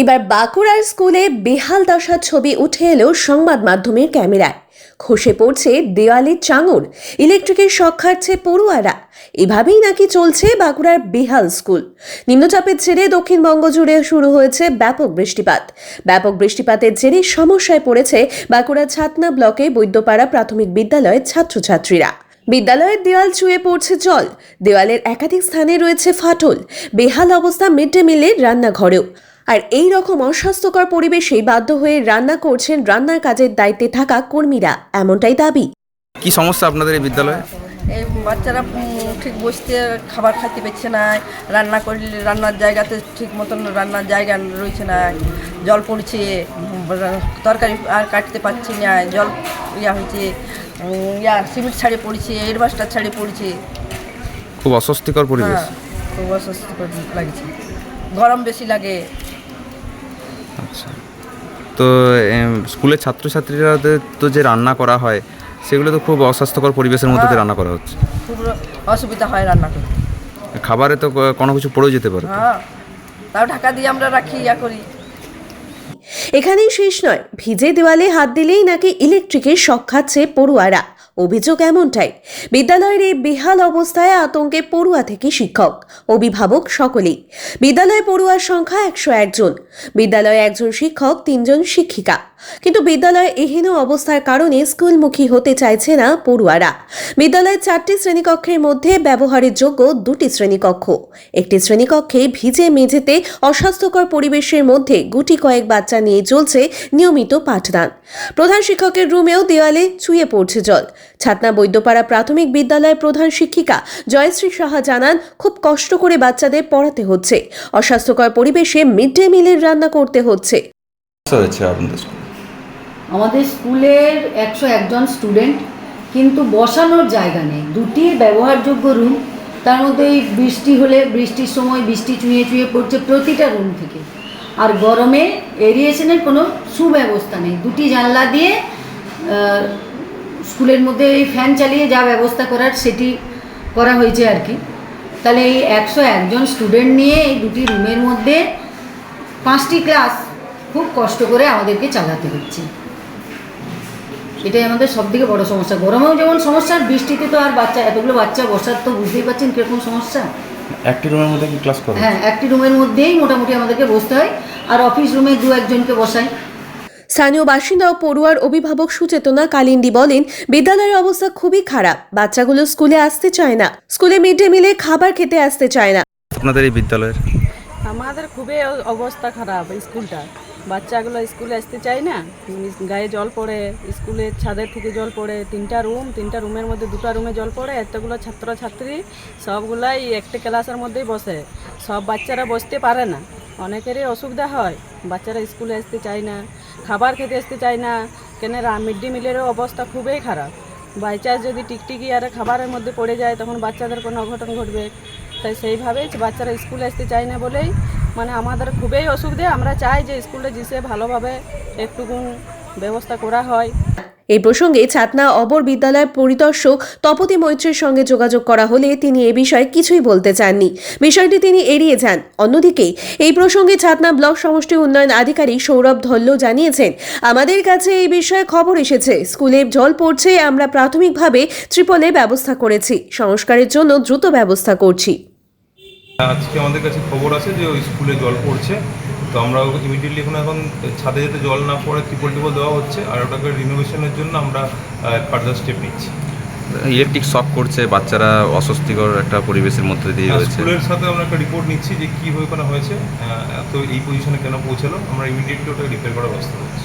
এবার বাঁকুড়ার স্কুলে বেহাল দশার ছবি উঠে এলো সংবাদ মাধ্যমের ক্যামেরায়। খসে পড়ছে দেওয়ালে চাঙর, ইলেকট্রিকের শখ খাচ্ছে পড়ুয়ারা। এভাবেই নাকি চলছে বাঁকুড়ার বেহাল স্কুল। নিম্নচাপের জেরে দক্ষিণবঙ্গ জুড়ে শুরু হয়েছে ব্যাপক বৃষ্টিপাত। ব্যাপক বৃষ্টিপাতের জেরে সমস্যায় পড়েছে বাঁকুড়ার ছাতনা ব্লকে বৈদ্যপাড়া প্রাথমিক বিদ্যালয়ের ছাত্রছাত্রীরা। বিদ্যালয়ের দেওয়াল চুয়ে পড়ছে জল। দেওয়ালের একাধিক স্থানে রয়েছে ফাটল। বেহাল অবস্থা মিড ডে মিলের রান্নাঘরেও। আর এই রকম অস্বাস্থ্যকর পরিবেশে বাধ্য হয়ে রান্না করছেন রান্নার কাজের দায়িত্বে থাকা কর্মীরা। এমনটাই দাবি। কি সমস্যা আপনাদের এই বিদ্যালয়ে? এই বাচ্চারা ঠিক বসতে খাবার খাইতে পারছে না রান্না করলে রান্নার জায়গাতে ঠিক মতন রান্নার জায়গা রয়েছে না জল পড়ছে তরকারি আর কাটতে পারছি না জল ইয়া হয়েছে ইয়া সিমেন্ট ছাড়ে পড়ছে এডভাস্টার ছাড়ে পড়ছে। খুব অস্বস্তিকর পরিবেশ। হ্যাঁ খুব অস্বস্তিকর লাগছে। গরম বেশি লাগে। আচ্ছা। তো স্কুলের ছাত্রছাত্রীরা তো যে রান্না করা হয় সেগুলো তো খুব অস্বাস্থ্যকর পরিবেশের মধ্যে দিয়ে রান্না করা হচ্ছে। খুব অসুবিধা হয় রান্না করতে। খাবারে তো কোনো কিছু পড়েও যেতে পারে। হ্যাঁ তাও ঢাকা দিয়ে আমরা রাখি ইয়া করি। এখানেই শেষ নয়। ভিজে দেওয়ালে হাত দিলেই নাকি ইলেকট্রিকের শখ খাচ্ছে পড়ুয়ারা। অভিযোগ এমনটাই। বিদ্যালয়ের এই বেহাল অবস্থায় আতঙ্কে পড়ুয়া থেকে শিক্ষক, অভিভাবক সকলেই। বিদ্যালয়ে পড়ুয়ার সংখ্যা একশো একজন। বিদ্যালয়ে একজন শিক্ষক, তিনজন শিক্ষিকা। কিন্তু বিদ্যালয়ে এহেন অবস্থার কারণে স্কুলমুখী হতে চাইছে না পড়ুয়ারা। বিদ্যালয়ের চারটি শ্রেণীকক্ষের মধ্যে ব্যবহারের যোগ্য দুটি শ্রেণীকক্ষ। একটি শ্রেণীকক্ষে ভিজে মেঝেতে অস্বাস্থ্যকর পরিবেশের মধ্যে গুটি কয়েক বাচ্চা নিয়ে চলছে নিয়মিত পাঠদান। প্রধান শিক্ষকের রুমেও দেওয়ালে চুয়ে পড়ছে জল। ছাতনা বৈদ্যপাড়া প্রাথমিক বিদ্যালয়ের প্রধান শিক্ষিকা জয়শ্রী সাহা জানান, খুব কষ্ট করে বাচ্চাদের পড়াতে হচ্ছে। অস্বাস্থ্যকর পরিবেশে মিড ডে মিলের রান্না করতে হচ্ছে। হচ্ছে আপনাদের আমাদের স্কুলের একশো একজন স্টুডেন্ট কিন্তু বসানোর জায়গা নেই। দুটি ব্যবহারযোগ্য রুম তার মধ্যে এই বৃষ্টি হলে, বৃষ্টির সময় বৃষ্টি চুঁয়ে চুঁয়ে পড়ছে প্রতিটা রুম থেকে। আর গরমে এরিয়েশনের কোনো সুব্যবস্থা নেই। দুটি জানলা দিয়ে স্কুলের মধ্যে এই ফ্যান চালিয়ে যা ব্যবস্থা করার সেটি করা হয়েছে আর কি। তাহলে এই একশো একজন স্টুডেন্ট নিয়ে এই দুটি রুমের মধ্যে পাঁচটি ক্লাস খুব কষ্ট করে আমাদেরকে চালাতে হচ্ছে। এটাই আমাদের সব থেকে বড় সমস্যা। গরমেও যেমন সমস্যা বৃষ্টিতে তো আর বাচ্চা এতগুলো বাচ্চা বসার তো বুঝতেই পারছেন কীরকম সমস্যা। একটি রুমের মধ্যে কি ক্লাস করে? হ্যাঁ একটি রুমের মধ্যেই মোটামুটি আমাদেরকে বসতে হয় আর অফিস রুমে দু একজনকে বসাই। স্থানীয় বাসিন্দা ও পড়ুয়ার অভিভাবক সুচেতনা কালিন্দি বলেন বিদ্যালয়ের অবস্থা খুবই খারাপ বাচ্চাগুলো স্কুলে আসতে চায় না। স্কুলে মিড ডে মিলে খাবার খেতে আসতে চায় না। আপনাদের এই বিদ্যালয়ের? আমাদের খুবই অবস্থা খারাপ স্কুলটা বাচ্চাগুলো স্কুলে আসতে চায় না গায়ে জল পড়ে স্কুলের ছাদের থেকে জল পড়ে, তিনটা রুম, তিনটা রুমের মধ্যে দুটো রুমে জল পড়ে, এতগুলো ছাত্রছাত্রী, সবগুলাই একটা ক্লাসের মধ্যেই বসে। সব বাচ্চারা বসতে পারে না। অনেকেরই অসুবিধা হয়। বাচ্চারা স্কুলে আসতে চায় না, খাবার খেতে আসতে চায় না। কেন মিড ডে মিলেরও অবস্থা খুবই খারাপ। বাই চান্স যদি টিকটিকি আর খাবারের মধ্যে পড়ে যায়, তখন বাচ্চাদের কোনো অঘটন ঘটবে। তাই সেইভাবেই বাচ্চারা স্কুলে আসতে চায় না বলেই মানে আমাদের খুবই অসুবিধা। আমরা চাই যে স্কুলে যেসে ভালোভাবে একটুকুন ব্যবস্থা করা হয়। এই প্রসঙ্গে ছাতনা অবর বিদ্যালয়ের পরিদর্শক তপতি মৈত্রের সঙ্গে যোগাযোগ করা হলে তিনি এ বিষয়ে কিছুই বলতে চাননি। বিষয়টি তিনি এড়িয়ে যান। অন্যদিকে, এই প্রসঙ্গে ছাতনা ব্লক সমষ্টি উন্নয়ন আধিকারিক সৌরভ ধল্লো জানিয়েছেন, আমাদের কাছে এই বিষয়ে খবর এসেছে। স্কুলে জল পড়ছে, আমরা প্রাথমিকভাবে ত্রিপলে ব্যবস্থা করেছি। সংস্কারের জন্য দ্রুত ব্যবস্থা করছি। আজকে আমাদের কাছে খবর আছে যে ওই স্কুলে জল পড়ছে। তো আমরা ইমিডিয়েটলি এখন এখন ছাদে যাতে জল না পড়ে ত্রিপল টিপল দেওয়া হচ্ছে আর ওটাকে রিনোভেশনের জন্য আমরা ফার্দার স্টেপ নিচ্ছি। ইলেকট্রিক শক করছে বাচ্চারা অস্বস্তিকর একটা পরিবেশের মধ্যে দিয়ে রয়েছে। স্কুলের সাথে আমরা একটা রিপোর্ট নিচ্ছি যে কীভাবে ওখানে হয়েছে আহ, তো এই পজিশনে কেন পৌঁছালো আমরা ইমিডিয়েটলি ওটাকে রিপেয়ার করার ব্যবস্থা করছি।